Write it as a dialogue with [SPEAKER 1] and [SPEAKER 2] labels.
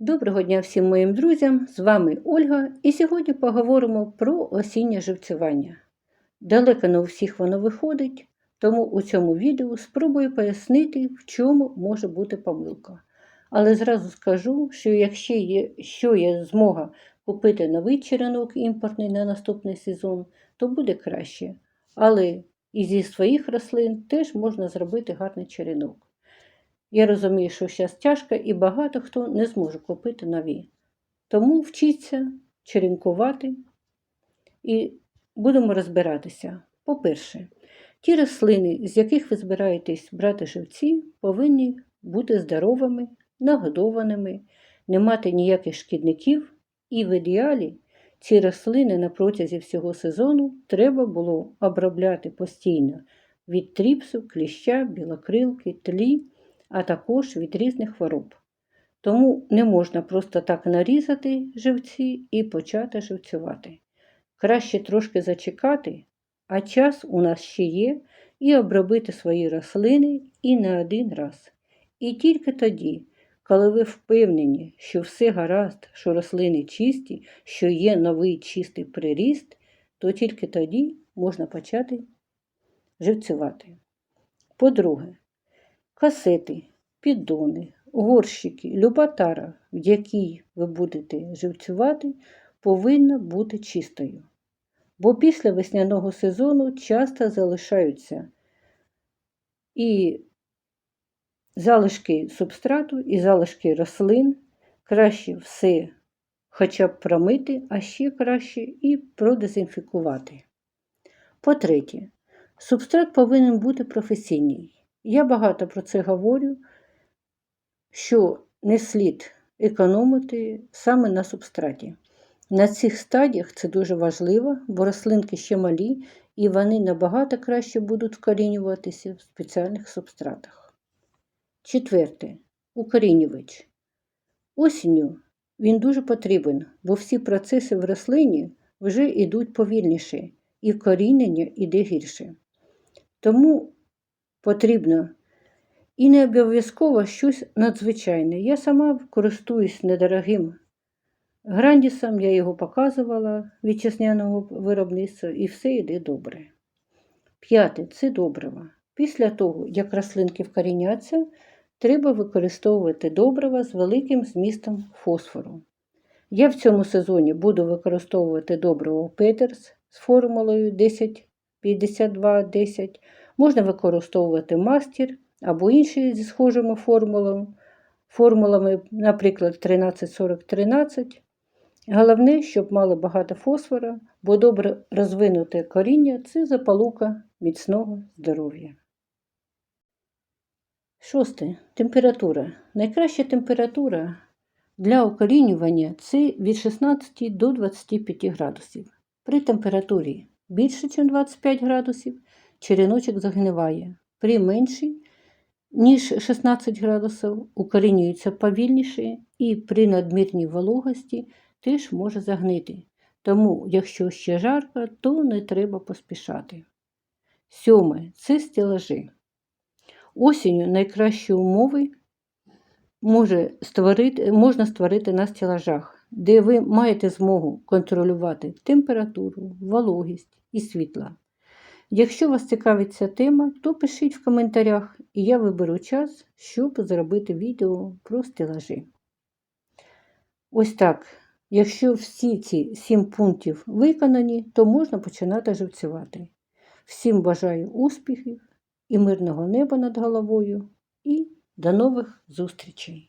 [SPEAKER 1] Доброго дня всім моїм друзям! З вами Ольга, і сьогодні поговоримо про осіннє живцювання. Далеко не у всіх воно виходить, тому у цьому відео спробую пояснити, в чому може бути помилка. Але зразу скажу, що якщо є, що є змога купити новий черенок імпортний на наступний сезон, то буде краще. Але і зі своїх рослин теж можна зробити гарний черенок. Я розумію, що зараз тяжко і багато хто не зможе купити нові. Тому вчіться черенкувати і будемо розбиратися. По-перше, ті рослини, з яких ви збираєтесь брати живці, повинні бути здоровими, нагодованими, не мати ніяких шкідників, і в ідеалі ці рослини на протязі всього сезону треба було обробляти постійно від тріпсу, кліща, білокрилки, тлі а також від різних хвороб. Тому не можна просто так нарізати живці і почати живцювати. Краще трошки зачекати, а час у нас ще є, і обробити свої рослини і не один раз. І тільки тоді, коли ви впевнені, що все гаразд, що рослини чисті, що є новий чистий приріст, то тільки тоді можна почати живцювати. По-друге, касети, піддони, горщики, люба тара, в якій ви будете живцювати, повинна бути чистою. Бо після весняного сезону часто залишаються і залишки субстрату, і залишки рослин. Краще все хоча б промити, а ще краще і продезінфікувати. По-третє, субстрат повинен бути професійний. Я багато про це говорю, що не слід економити саме на субстраті. На цих стадіях це дуже важливо, бо рослинки ще малі і вони набагато краще будуть вкорінюватися в спеціальних субстратах. Четверте. Укорінювач. Осінню він дуже потрібен, бо всі процеси в рослині вже йдуть повільніше і вкорінення йде гірше. Тому потрібно і не обов'язково щось надзвичайне. Я сама користуюсь недорогим грандісом, я його показувала вітчизняного виробництва, і все йде добре. П'яте це добрива. Після того, як рослинки вкоріняться, треба використовувати добрива з великим змістом фосфору. Я в цьому сезоні буду використовувати добриво Петерс з формулою 105210. Можна використовувати мастер або інші зі схожими формулами, формулами, наприклад, 134013. Головне, щоб мали багато фосфора, бо добре розвинуте коріння це запалука міцного здоров'я. Шосте. Температура. Найкраща температура для укорінювання це від 16 до 25 градусів. При температурі більше, ніж 25 градусів, череночок загниває. При меншій ніж 16 градусів, укорінюється повільніше і при надмірній вологості теж може загнити. Тому, якщо ще жарко, то не треба поспішати. Сьоме це стелажі. Осінню найкращі умови може створити, можна створити на стелажах, де ви маєте змогу контролювати температуру, вологість і світла. Якщо вас цікавить ця тема, то пишіть в коментарях, і я виберу час, щоб зробити відео про стелажі. Ось так. Якщо всі ці сім пунктів виконані, то можна починати живцювати. Всім бажаю успіхів і мирного неба над головою, і до нових зустрічей!